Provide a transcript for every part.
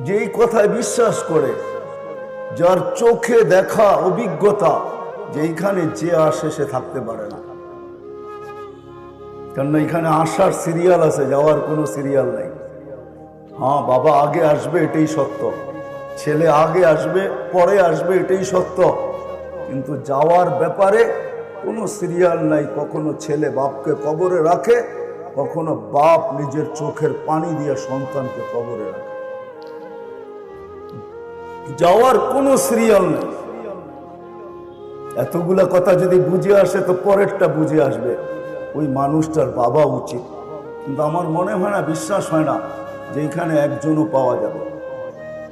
যেই কথায় বিশ্বাস করে, যার চোখে দেখা অভিজ্ঞতা, যেইখানে যে আসে সে থাকতে পারে না। কেননা এখানে আসার সিরিয়াল আছে, যাওয়ার কোনো সিরিয়াল নাই। হ্যাঁ বাবা আগে আসবে, এটাই সত্য। ছেলে আগে আসবে, পরে আসবে, এটাই সত্য। কিন্তু যাওয়ার ব্যাপারে কোনো সিরিয়াল নাই, কখনো ছেলে বাপকে কবরে রাখে, কখনো বাপ নিজের চোখের পানি দিয়ে সন্তানকে কবরে রাখে। যাওয়ার কোনো সিরিয়াল নেই। এতগুলা কথা যদি বুঝে আসে তো পরেরটা বুঝে আসবে। ওই মানুষটার বাবা উচিত। কিন্তু আমার মনে হয় না, বিশ্বাস হয় না যে এখানে একজনও পাওয়া যাবে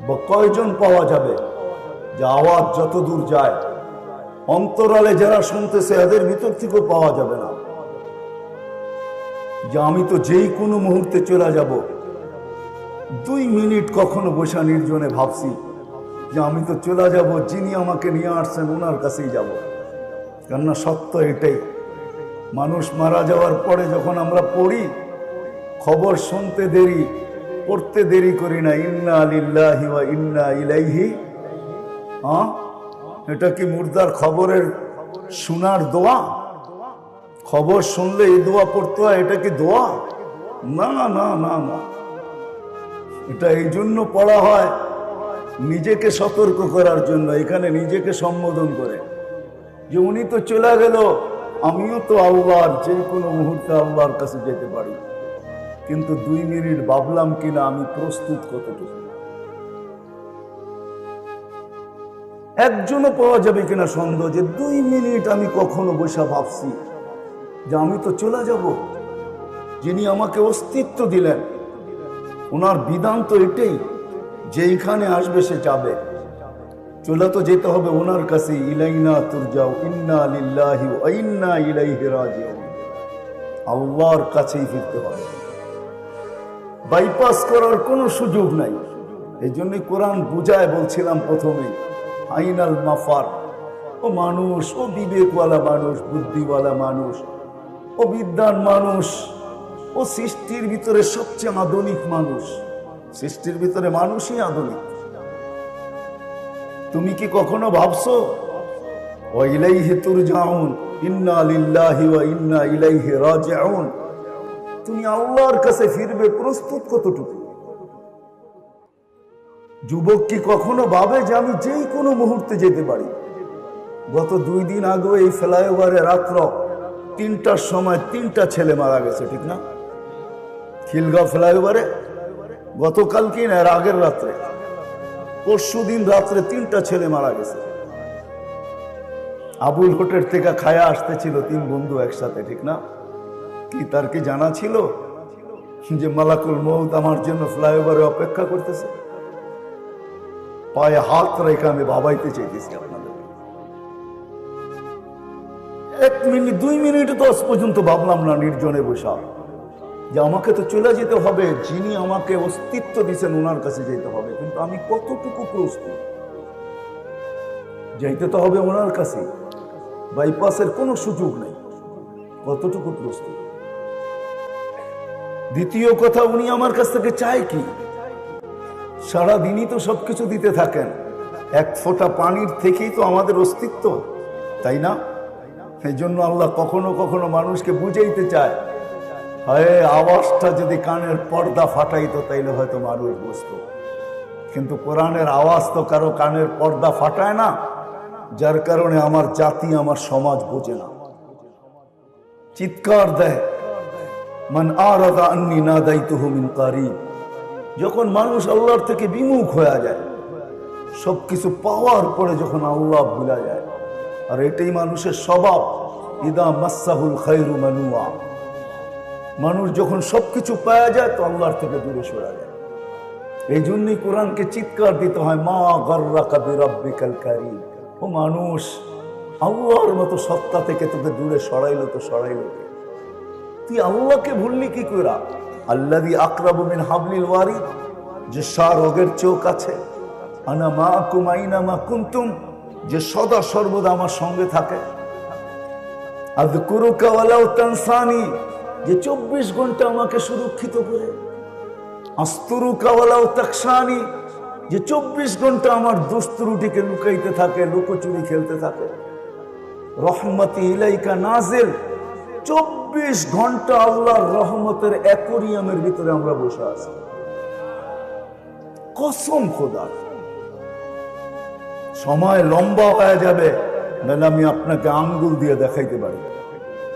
বা কয়জন পাওয়া যাবে। যে আওয়াজ যত দূর যায়, অন্তরালে যারা শুনতেছে এদের ভিতর থেকেও পাওয়া যাবে না। যে আমি তো যেই কোনো মুহূর্তে চলে যাব, দুই মিনিট কখনো বসা নির্জনে ভাবছি। যে আমি তো চলে যাব, যিনি আমাকে নিয়ে আসছেন ওনার কাছেই যাব। কেননা সত্য এটাই। মানুষ মারা যাওয়ার পরে যখন আমরা পড়ি, খবর শুনতে দেরি, পড়তে দেরি করি না, ইন্না আলিল্লাহি বা ইন্না ইলাইহি হ্যাঁ এটা কি মুর্দার খবরের শোনার দোয়া? খবর শুনলে এই দোয়া পড়তে হয়, এটা কি দোয়া? না না না না। এটা এই জন্য পড়া হয় নিজেকে সতর্ক করার জন্য এখানে নিজেকে সম্বোধন করে। যে উনি তো চলে গেল, আমিও তো আল্লাহর যে কোনো মুহূর্তে আল্লাহর কাছে যেতে পারি। কিন্তু দুই মিনিট ভাবলাম কিনা আমি প্রস্তুত কতটুকু? একজনও পাওয়া যাবে কিনা সন্দেহ যে দুই মিনিট আমি কখনো বসে ভাবছি যে আমি তো চলে যাব। যিনি আমাকে অস্তিত্ব দিলেন, ওনার বিধান তো এটাই। যে এইখানে আসবে সে যাবে। চলে তো যেতে হবে ওনার কাছে, ইলাইনা তুর যাও ইন্না লিল্লাহি ওয়া ইন্না ইলাইহি রাজিউন। আল্লাহর কাছেই ফিরতে হবে। বাইপাস করার কোনো সুযোগ নাই। এই জন্য কোরআন বুঝায় বলছিলাম প্রথমে আইনাল মাফার। ও মানুষ, ও বিবেকওয়ালা মানুষ, বুদ্ধিওয়ালা মানুষ, ও বিদ্যান মানুষ, ও সৃষ্টির ভিতরে সবচেয়ে আধুনিক মানুষ। সৃষ্টির ভিতরে মানুষই আধুনিক। তুমি কি কখনো ভাবছ তুমি আল্লাহর কাছে ফিরবে প্রস্তুত কতটুকু? যুবক কি কখনো ভাবে যে আমি যেই কোনো মুহূর্তে যেতে পারি? গত দুই দিন আগে এই ফ্লাইওভারে রাত্র তিনটার সময় তিনটা ছেলে মারা গেছে, ঠিক না? খিলগাঁও ফ্লাইওভারে গতকাল কি না আগের রাত্রে। পরশু দিন রাত্রে তিনটা ছেলে মারা গেছে। আবুল হোটেল থেকে খায়া আসতেছিল তিন বন্ধু একসাথে, ঠিক না? কি তার কি জানা ছিল যে মালাকুল মৌত আমার জন্য ফ্লাইওভারে অপেক্ষা করতেছে? পায়ে হাত রেখে আমি বাবাইতে চাইতেছি আপনাদের। এক মিনিট, দুই মিনিট, দশ পর্যন্ত ভাবলাম না, নির্জনে বসা। যে আমাকে তো চলে যেতে হবে, যিনি আমাকে অস্তিত্ব দিয়েছেন ওনার কাছে যেতে হবে। কিন্তু আমি কতটুকু প্রস্তুত? যাইতে তো হবে ওনার কাছে। বাইপাসের কোনো সুযোগ নেই। কতটুকু প্রস্তুত? দ্বিতীয় কথা, উনি আমার কাছ থেকে চায় কি? সারা দিনই তো সবকিছু দিতে থাকেন। এক ফোঁটা পানির থেকেই তো আমাদের অস্তিত্ব, তাই না? এই জন্য আল্লাহ কখনো কখনো মানুষকে বুঝাইতে চায় হয় আওয়াজটা যদি কানের পর্দা ফাটাইতো তাইলে হয়তো মানুষ বুঝতো। কিন্তু কোরআনের আওয়াজ তো কারও কানের পর্দা ফাটায় না, যার কারণে আমার জাতি, আমার সমাজ বোঝে না। চিৎকার দেয়, মান আরাদা আন্নি না দায়িত্ব মিন কারিব। যখন মানুষ আল্লাহর থেকে বিমুখ হয়ে যায়, সবকিছু পাওয়ার পরে যখন আল্লাহ ভুলা যায়, আর এটাই মানুষের স্বভাব, ইদা মাসাহুল খাইরু মানুয়া। মানুষ যখন সবকিছু পাওয়া যায়, তো আল্লাহর থেকে দূরে সরা যায়। এই জন্যই কোরআনকে চিৎকার দিতে হয়, মা গর্রা কাবি রব্বিকাল কারিম। ও মানুষ, আল্লাহর মতো সত্তা থেকে তোকে দূরে সরাইলো তো সরাইলো তুই আল্লাহকে ভুললি কি করা আল্লাদি আকরাবু মিন হাবলিল ওয়ারিদ যে সার রোগের চোখ আছে। আনা মা কুমাইনা মা কুন্তুম, যে সদা সর্বদা আমার সঙ্গে থাকে। আদ কুরুকা ওয়ালাউ তানসানি যে চব্বিশ ঘণ্টা আমাকে সুরক্ষিত করে। আস্তুরুকা ওয়ালাউ তাকসানি যে চব্বিশ ঘণ্টা আমার দোস্তরুটিকে লুকাইতে থাকে, লুকোচুরি খেলতে থাকে। রহমতি ইলাইকা নাজেল, চব্বিশ ঘণ্টা আল্লাহর রহমতের অ্যাকোরিয়ামের ভিতরে আমরা বসে আছি। কসম খোদা। সময় লম্বা হয়ে যাবে, নাহলে আমি আপনাকে আঙ্গুল দিয়ে দেখাইতে পারি।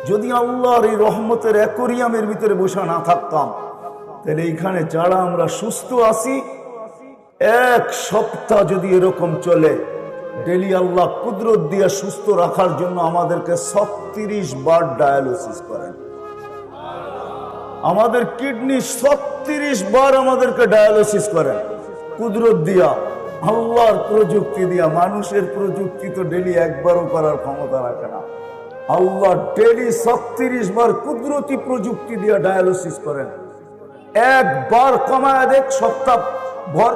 যদি আল্লাহর এই রহমতের অ্যাকোরিয়ামের ভিতরে বসে না থাকতাম, তাহলে এইখানে যারা আমরা সুস্থ আছি, এক সপ্তাহ যদি এরকম চলে, ডেলি আল্লাহ কুদরত দিয়ে সুস্থ রাখার জন্য আমাদেরকে ছত্রিশ বার ডায়ালিসিস করেন। আমাদের কিডনি ছত্রিশ বার আমাদেরকে ডায়ালিসিস করেন। কুদরত দিয়া, আল্লাহর প্রযুক্তি দিয়া, মানুষের প্রযুক্তি তো ডেলি একবারও করার ক্ষমতা রাখে না। আল্লাহ ডেলি ছত্রিশ বার কুদরতি প্রযুক্তি দিয়ে ডায়ালিসিস করেন। একবার কমায় দেখ, সপ্তাহ ভর,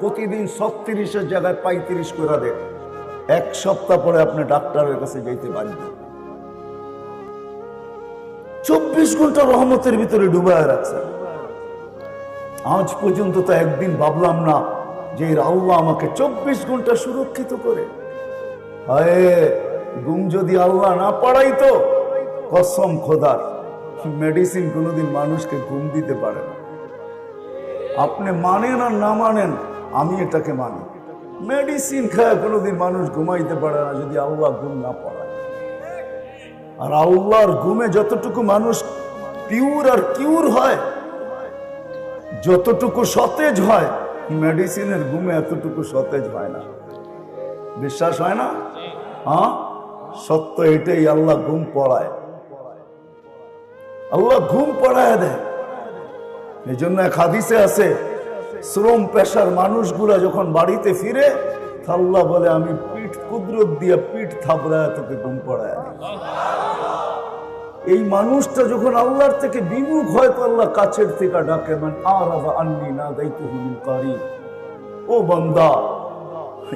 প্রতিদিন ছত্রিশের জায়গায় পঁয়ত্রিশ করে দেখ। এক সপ্তাহ পরে আপনি ডাক্তারের কাছে যেতে পারবেন চব্বিশ ঘণ্টা রহমতের ভিতরে ডুবায় রাখছে। আজ পর্যন্ত তো একদিন ভাবলাম না যে আল্লাহ আমাকে চব্বিশ ঘণ্টা সুরক্ষিত করে। হায়! ঘুম যদি আল্লাহ না পড়াইতো, কসম খোদার মেডিসিন কোনোদিন মানুষকে ঘুম দিতে পারে না। আপনি মানেন আর না মানেন, আমি এটাকে মানি। মেডিসিন খায় কোনোদিন মানুষ ঘুমাইতে পারে না যদি আল্লাহ ঘুম না পড়ায়। আর আল্লাহর ঘুমে যতটুকু মানুষ পিওর আর কিউর হয়, যতটুকু সতেজ হয় মেডিসিনের ঘুমে এতটুকু সতেজ হয় না। বিশ্বাস হয় না? হ্যাঁ? সত্য এটাই আল্লাহ ঘুম পড়ায়। আল্লাহ ঘুম পড়ায় দেয়। এই জন্য এক হাদিসে আছে, শ্রম পেশার মানুষগুলা যখন বাড়িতে ফিরে আল্লাহ বলে, আমি পিঠ কুদরত দিয়ে পিঠ থাবড়ায় তোকে ঘুম পড়ায়। এই মানুষটা যখন আল্লাহর থেকে বিমুখ হয়, তো আল্লাহ কাছের থেকে ডাকে, মান ও বন্দা,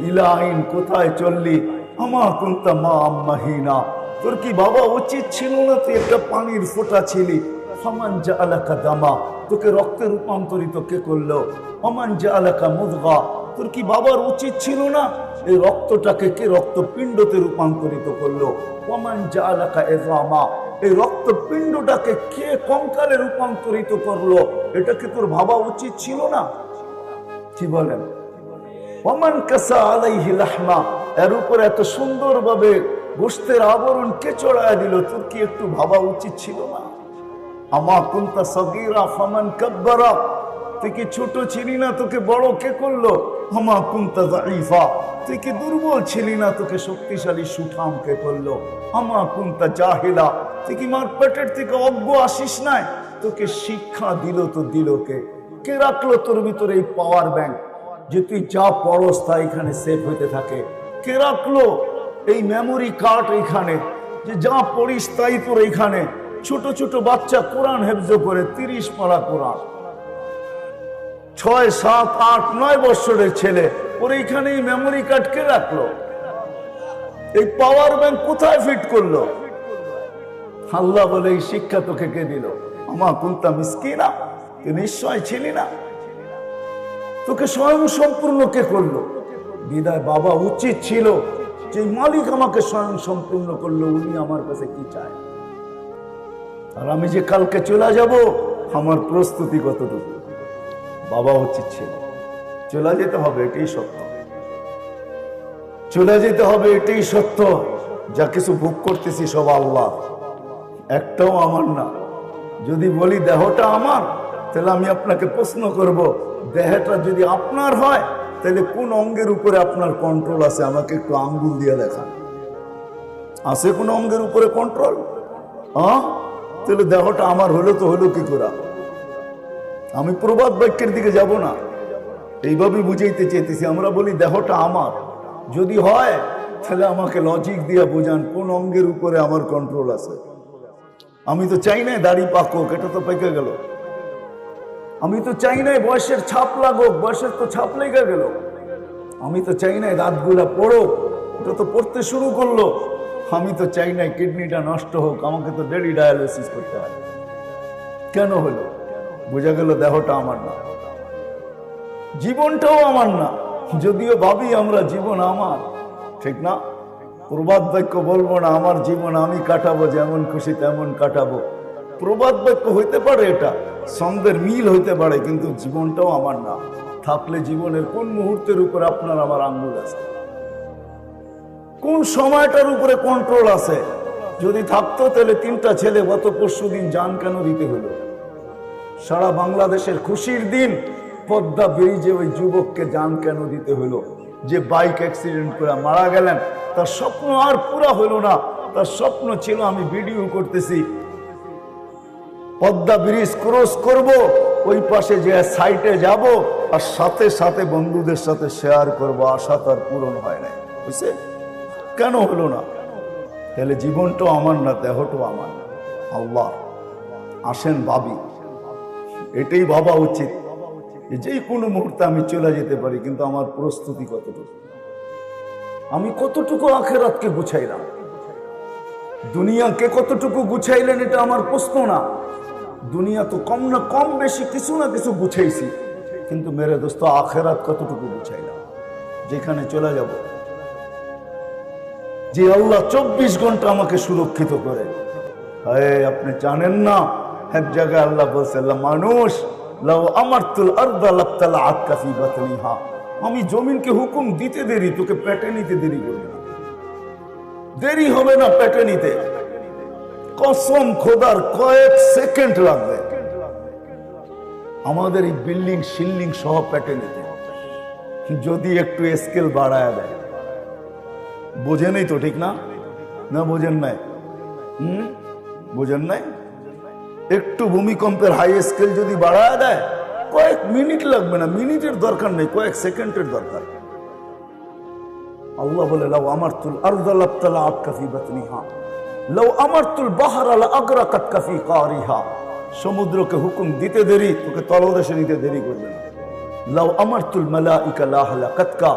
ইলাইন কোথায় চললি? আমা কুন্তা মা আম্মাহিনা। তোর কি বাবা উচিত ছিল না তুই একটা পানির ফোঁটা ছিলি? ফমান যা আলাকা দামা। তোকে রক্তে রূপান্তরিত কে করল? অমান যা আলাকা মুদগা। তোর কি বাবার উচিত ছিল না? এই রক্তটাকে কে রক্তপিণ্ডতে রূপান্তরিত করল? অমান যা আলাকা এজামা। এই রক্তপিণ্ডটাকে কে কঙ্কালে রূপান্তরিত করল? এটা কি তোর ভাবা উচিত ছিল না? কি বলেন? ওমান কাসা আলাইহি লাহমা। এর উপর এত সুন্দরভাবে আবরণ কে চড়ায় দিল, তোর কি একটু ভাবা উচিত ছিল না? আমা কুন্তা সগীরা ফামান কাব্বারা, তুই কি ছোট ছিলি না তোকে বড় কে করল? আমা কুন্তা দাইফা তুই কি দুর্বল ছিলি না তোকে শক্তিশালী সুঠাম কে করল? আমা কুন্তা জাহিলা, তুই কি মার পেটের থেকে অজ্ঞ আসিস নাই? তোকে শিক্ষা দিল তো দিল কে? কে রাখল তোর ভিতরে এই পাওয়ার ব্যাংক যে তুই যা পড়স তা এখানে সেভ হইতে থাকে। কে রাখল? এই মেমোরি কার্ড এখানে যে যা পড়িস তাই তোর এখানে ছোট ছোট বাচ্চা কোরআন হেফজ করে, তিরিশ পারা কোরআন। ছয়, সাত, আট, নয় বছরের ছেলে, ওর এইখানে এই মেমোরি কার্ড কে রাখল? এই পাওয়ার ব্যাংক কোথায় ফিট করল? আল্লাহ বলে, এই শিক্ষা তোকে কে দিল? আমা কুন্তা মিসকিনা। তুই নিশ্চয় ছিলি না। তোকে স্বয়ং সম্পূর্ণ কে করল? বিদায় বাবা উচিত ছিল যে মালিক আমাকে স্বয়ং সম্পূর্ণ করল, উনি আমার কাছে কি চায়? আর আমি যে কালকে চলে যাব, আমার প্রস্তুতি কতটুকু? বাবা উচিত ছিল। চলে যেতে হবে, এটাই সত্য। চলে যেতে হবে, এটাই সত্য। যা কিছু ভোগ করতেছি সব আল্লাহ। একটাও আমার না। যদি বলি দেহটা আমার, তাহলে আমি আপনাকে প্রশ্ন করব, দেহটা যদি আপনার হয় তাহলে কোন অঙ্গের উপরে আপনার কন্ট্রোল আছে? আমাকে একটু আঙ্গুল দিয়ে দেখান। আছে কোন অঙ্গের উপরে কন্ট্রোল হ্যাঁ? তাহলে দেহটা আমার হলো তো হলো কি করা? আমি প্রবাদ বাক্যের দিকে যাব না। এইভাবেই বুঝাইতে চেয়েতেছি আমরা বলি, দেহটা আমার। যদি হয়, তাহলে আমাকে লজিক দিয়ে বোঝান কোন অঙ্গের উপরে আমার কন্ট্রোল আছে। আমি তো চাই না, দাড়ি পাকুক এটা তো পেকে গেল। আমি তো চাই নাই বয়সের ছাপ লাগুক, বয়সের তো ছাপ লেগে গেল। আমি তো চাই নাই দাঁতগুলা পড়ো এটা তো পড়তে শুরু করল। আমি তো চাই নাই কিডনিটা নষ্ট হোক, আমাকে তো ডেলি ডায়ালিসিস করতে হয়। কেন হলো? বোঝা গেল দেহটা আমার না। জীবনটাও আমার না। যদিও ভাবি আমরা জীবন আমার, ঠিক না? প্রবাদ বাক্য বলব না, আমার জীবন আমি কাটাবো, যেমন খুশি তেমন কাটাবো। প্রবাদ বাক্য হইতে পারে এটা, ছন্দের মিল হইতে পারে, কিন্তু জীবনটাও আমার না। থাকলে জীবনের কোন মুহূর্তের উপর আপনার আমার আঙ্গুল আছে? কোন সময়টার উপরে কন্ট্রোল আছে? যদি থাকতো তাহলে তিনটা ছেলে গত পরশু দিন যান কেন দিতে হলো? সারা বাংলাদেশের খুশির দিন পদ্মা ব্রিজে ওই যুবককে যান কেন দিতে হলো? যে বাইক অ্যাক্সিডেন্ট করে মারা গেলেন, তার স্বপ্ন আর পুরা হলো না। তার স্বপ্ন ছিল আমি ভিডিও করতেছি পদ্মা ব্রিজ ক্রস করব, ওই পাশে যে সাইটে যাব, আর সাথে সাথে বন্ধুদের সাথে শেয়ার করব, আশা তার পূরণ হয় না বুঝছে? কেন হলো না? তাহলে জীবনটাও আমার না, দেহটাও আমার? না আল্লাহ, আসেন ভাবি। এটাই ভাবা উচিত। যে কোনো মুহূর্তে আমি চলে যেতে পারি, কিন্তু আমার প্রস্তুতি কতটুকু? আমি কতটুকু আখেরাতকে গুছাইলাম? দুনিয়াকে কতটুকু গুছাইলেন, এটা আমার প্রশ্ন না। দুনিয়া তো কম না কম বেশি কিছু না কিছু গুছাইছি কিন্তু মেরে দোস্ত, আখেরাত কতটুকু গুছাইলাম যেখানে চলে যাব। যে আল্লাহ চব্বিশ ঘণ্টা আমাকে সুরক্ষিত করে। আপনি জানেন না, এক জায়গায় আল্লাহ বলছে মানুষ, লাউ আমার তুল আর্দা লাপ্তালা আতকাফি বাতনিহা। আমি জমিনকে হুকুম দিতে দেরি, তোকে পেটে নিতে দেরি করবে না। দেরি হবে না পেটে নিতে। কসম খোদার কয়েক সেকেন্ড লাগবে। আমাদের এই বিল্ডিং, শিল্ডিং সহ পেটে নিতে। যদি একটু স্কেল বাড়ায় দেয়। বোঝেনই তো, ঠিক না? না, বোঝেন নাই। হুম? বোঝেন নাই? একটু ভূমিকম্পের হাই স্কেল যদি বাড়ায় দেয়, কয়েক মিনিট লাগবে না। মিনিটের দরকার নেই, কয়েক সেকেন্ডের দরকার। আল্লাহ বলে, লাউ আমার তুল আতকাফি বাতনিহা। লাউ আমার সমুদ্রকে হুকুম দিতে দেরি, তোকে তলদেশে নিতে দেরি করবে না। লাউ আমার তুল মালাইকা লাহলা কাতকা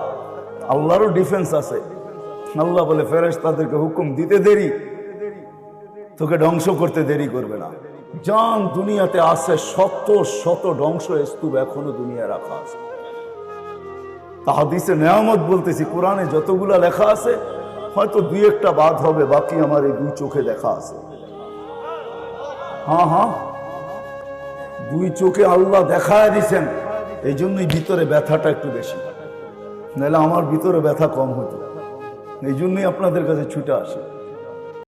আল্লাহরও ডিফেন্স আছে। আল্লাহ বলে ফেরেশ তাদেরকে হুকুম দিতে দেরি, তোকে ধ্বংস করতে দেরি করবে না। যান দুনিয়াতে আছে শত শত ধ্বংস স্তূপ এখনও দুনিয়া রাখা আছে। তাহাদিসে নেয়ামত বলতেছি, কোরআনে যতগুলা লেখা আছে হয়তো দুই একটা বাদ হবে, বাকি আমার এই দুই চোখে দেখা আছে। হ্যাঁ হ্যাঁ। দুই চোখে আল্লাহ দেখায় দিছেন, এই জন্যই ভিতরে ব্যথাটা একটু বেশি। নাহলে আমার ভিতরে ব্যথা কম হতো। এই জন্যই আপনাদের কাছে ছুটে আসে।